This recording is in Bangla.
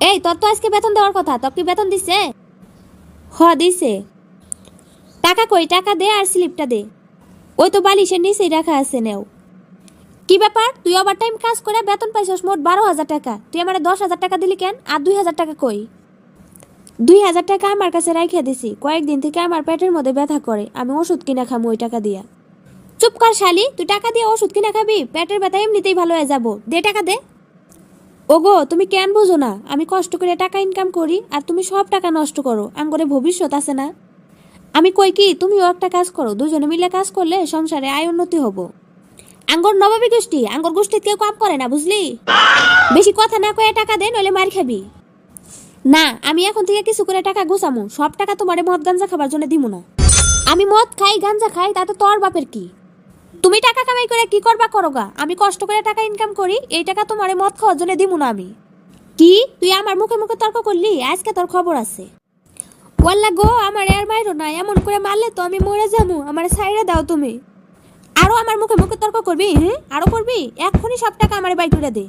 এই, তোর তো আজকে বেতন দেওয়ার কথা। তোর কি বেতন দিছে? হ, দিছে। টাকা কই? টাকা দে আর স্লিপটা দে। ওই তো বালিশের নিচেই রাখা আছে, নেও। কি ব্যাপার? তুই ওভার টাইম কাজ করে বেতন পাইছস মোট বারো হাজার টাকা। তুই আমার দশ হাজার টাকা দিলি কেন? আর দুই হাজার টাকা কই? দুই হাজার টাকা আমার কাছে রাখিয়া দিছি। কয়েকদিন থেকে আমার পেটের মধ্যে ব্যথা করে। আমি ওষুধ কিনা খামো ওই টাকা দিয়া। চুপ কর, শালি। তুই টাকা দিয়ে ওষুধ কিনা খাবি? পেটের ব্যথা এমনিতেই ভালো হয়ে যাব। দে টাকা দে। ওগো, তুমি কেন বোঝো না? আমি কষ্ট করে টাকা ইনকাম করি আর তুমি সব টাকা নষ্ট করো। আঙ্গরে ভবিষ্যৎ আছে না? আমি কই কি, তুমিও একটা কাজ করো। দুজনে মিলে কাজ করলে সংসারে আয় উন্নতি হব। আঙ্গর নবাবী গোষ্ঠী, আঙ্গর গোষ্ঠীতে কেউ কাম করে না, বুঝলি? বেশি কথা না কয়ে টাকা দে, নইলে মার খাবি। না, আমি এখন থেকে কিছু করে টাকা গুছামু। সব টাকা তোমারে মদ, গাঞ্জা খাবার জন্য দিমু না। আমি মদ খাই, গাঞ্জা খাই, তাতে তোর বাপের কি? তুমি টাকা কামাই করে কি করবা করোগা আমি কষ্ট করে টাকা ইনকাম করি, এই টাকা তোমার মদ খাওয়ার জন্য দিব না আমি। কি? তুই আমার মুখে মুখে তর্ক করলি? আজকে তোর খবর আছে। ওয়াল্লা গো, আমার এর মাইরো না, এমন করে মারলে তো আমি মরে যাব, আমার সাইডে দাও তুমি। আরও আমার মুখে মুখে তর্ক করবি হ্যাঁ? আরও করবি? এক্ষুনি সব টাকা আমার বাই করে দে।